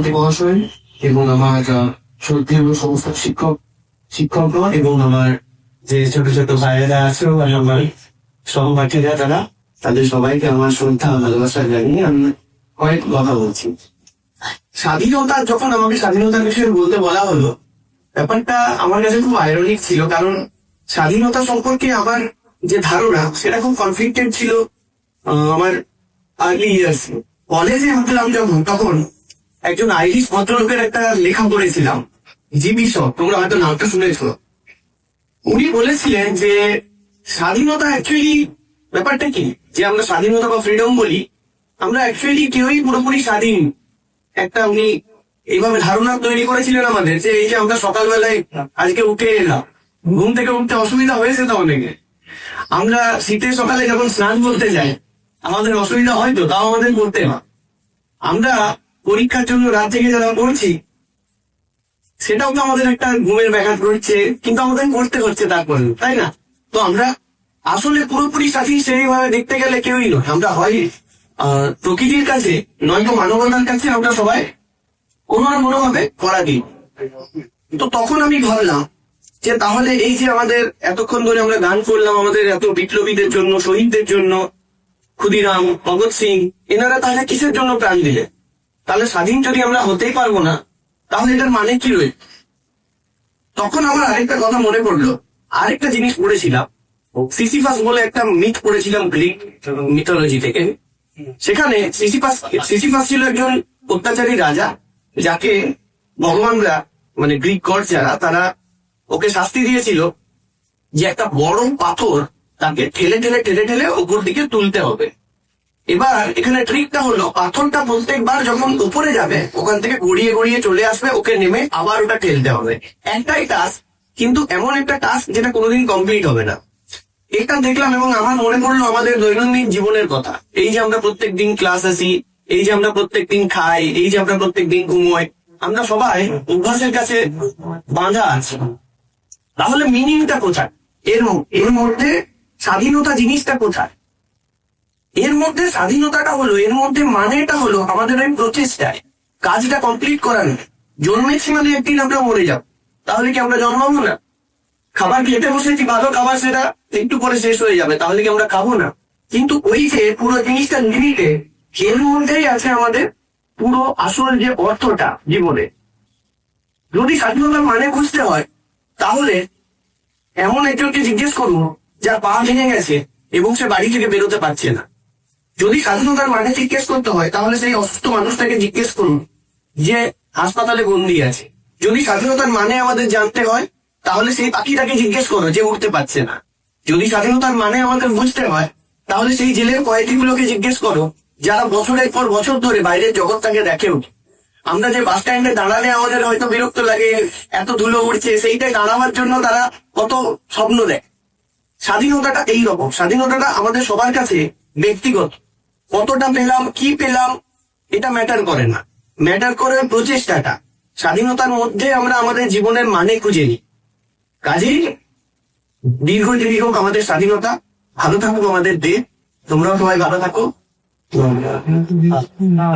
সভাপতি মহাশয় এবং আমার শ্রদ্ধেয় সমস্ত শিক্ষক শিক্ষকগণ এবং আমার যে ছোট ছোট ভাইয়েরা আছে আমার সহপাঠীরা, তারা, তাদের সবাইকে আমার শ্রদ্ধা ভালোবাসা জানিয়ে আমি কয়েক কথা বলছি। স্বাধীনতা, যখন আমাকে স্বাধীনতার বিষয়ে বলতে বলা হলো, ব্যাপারটা আমার কাছে খুব আয়রনিক ছিল, কারণ স্বাধীনতা সম্পর্কে আমার যে ধারণা, সেটা খুব কনফ্লিক্টেড ছিল আমার আর্লি ইয়ার্স কলেজে উঠলাম যখন, তখন একজন আইরিশ ভদ্রলোকের একটা লেখা পড়েছিলাম। জিবি শ তোমরা হয়তো নামটা শুনেছো। উনি বলেছিলেন যে, স্বাধীনতা অ্যাকচুয়ালি ব্যাপারটা কি? যে আমরা স্বাধীনতা বা ফ্রিডম বলি, আমরা অ্যাকচুয়ালি কেউই পুরোপুরি স্বাধীন। একটা উনি এইভাবে ধারণা তৈরি করেছিলেন আমাদের যে, এই যে আমরা সকালবেলায় আজকে উঠে এলাম, ঘুম থেকে উঠতে অসুবিধা হয়েছে তো অনেকে। আমরা শীতের সকালে যখন স্নান করতে যাই, আমাদের অসুবিধা হয় তো, তাও আমাদের করতে হয়। আমরা পরীক্ষার জন্য রাত থেকে যারা পড়ছি, সেটাও তো আমাদের একটা ঘুমের ব্যাঘাত করছে কিন্তু আমাদের করতে হচ্ছে তারপরে তাই না? তো আমরা আসলে পুরোপুরি স্বাধীন সেইভাবে দেখতে গেলে কেউই নয়, আমরা হয় প্রকৃতির কাছে নয়তো মানবতার কাছে আমরা সবাই কোনো আর কোনো ভাবে করা দিই তো তখন আমি ভাবলাম যে তাহলে এই যে আমাদের এতক্ষণ ধরে আমরা গান করলাম, আমাদের এত বিপ্লবীদের জন্য, শহীদদের জন্য, ক্ষুদিরাম, ভগৎ সিং, এনারা তাহলে কিসের জন্য প্রাণ দিলে তাহলে স্বাধীন যদি আমরা হতেই পারব না, তাহলে এটার মানে কি রয়ে? তখন আমার আরেকটা কথা মনে পড়ল। আরেকটা জিনিস পড়েছিলাম। সিসিফাস বলে একটা মিথ পড়েছিলাম গ্রিক মিথোলজি থেকে। সেখানে সিসিফাস সিসিফাস ছিল একজন অত্যাচারী রাজা, যাকে ভগবানরা মানে গ্রিক গড যারা, তারা ওকে শাস্তি দিয়েছিল যে একটা বড় পাথর তাকে ঠেলে ঠেলে ঠেলে ঠেলে ওপর দিকে তুলতে হবে। এবার এখানে ট্রিকটা হলো, পাথরটা প্রত্যেকবার যখন উপরে যাবে, ওখান থেকে গড়িয়ে গড়িয়ে চলে আসবে, ওকে নেমে আবার ওটা ঠেলতে হবে। একটাই টাস্ক কিন্তু এমন একটা টাস্ক যেটা কোনোদিন কমপ্লিট হবে না। এটা দেখলাম এবং আমার মনে পড়ল আমাদের দৈনন্দিন জীবনের কথা। এই যে আমরা প্রত্যেক দিন ক্লাস আসি, এই যে আমরা প্রত্যেক দিন খাই, এই যে আমরা প্রত্যেক দিন ঘুমোই, আমরা সবাই অভ্যাসের কাছে বাঁধা আছি। তাহলে মিনিংটা কোথায়? এর এর মধ্যে স্বাধীনতা জিনিসটা কোথায়? এর মধ্যে স্বাধীনতাটা হলো, এর মধ্যে মানেটা হলো আমাদের ওই প্রচেষ্টায়। কাজটা কমপ্লিট করানো জন্মেছি মানে একদিন আমরা মরে যাব। তাহলে কি আমরা জন্মাবো না? খাবার খেতে বসেছি, ভালো খাবার সেটা একটু পরে শেষ হয়ে যাবে, তাহলে কি আমরা খাব না? কিন্তু ওই যে পুরো জিনিসটা লিমিটে এর মধ্যেই আছে আমাদের পুরো আসল যে অর্থটা জীবনে। যদি স্বাধীনতার মানে বুঝতে হয়, তাহলে এমন একজনকে জিজ্ঞেস করুন যার পা ভেঙে গেছে এবং সে বাড়ি থেকে বেরোতে পারছে না। যদি স্বাধীনতার মানে জিজ্ঞেস করতে হয়, তাহলে সেই অসুস্থ মানুষটাকে জিজ্ঞেস করুন যে হাসপাতালে বন্দি আছে। যদি স্বাধীনতার মানে আমাদের জানতে হয়, তাহলে সেই পাখিটাকে জিজ্ঞেস করো যে উঠতে পারছে না। যদি স্বাধীনতার মানে আমাদের বুঝতে হয়, তাহলে সেই জেলের কয়েদিগুলোকে জিজ্ঞেস করো, যারা বছরের পর বছর ধরে বাইরের জগৎটাকে দেখে দেখেও আমরা যে বাস স্ট্যান্ডে দাঁড়ালে আমাদের হয়তো বিরক্ত লাগে, এত ধুলো উড়ছে সেইটাই দাঁড়াবার জন্য তারা কত স্বপ্ন দেয়। স্বাধীনতাটা এই রকম। স্বাধীনতাটা আমাদের সবার কাছে ব্যক্তিগত। কতটা পেলাম, কি পেলাম, এটা ম্যাটার করে না। ম্যাটার করে প্রচেষ্টাটা। স্বাধীনতার মধ্যে আমরা আমাদের জীবনের মানে খুঁজে নিই। কাজেই দীর্ঘ দীর্ঘ আমাদের স্বাধীনতা, ভালো থাকুক আমাদের দেশ। তোমরাও সবাই ভালো থাকো।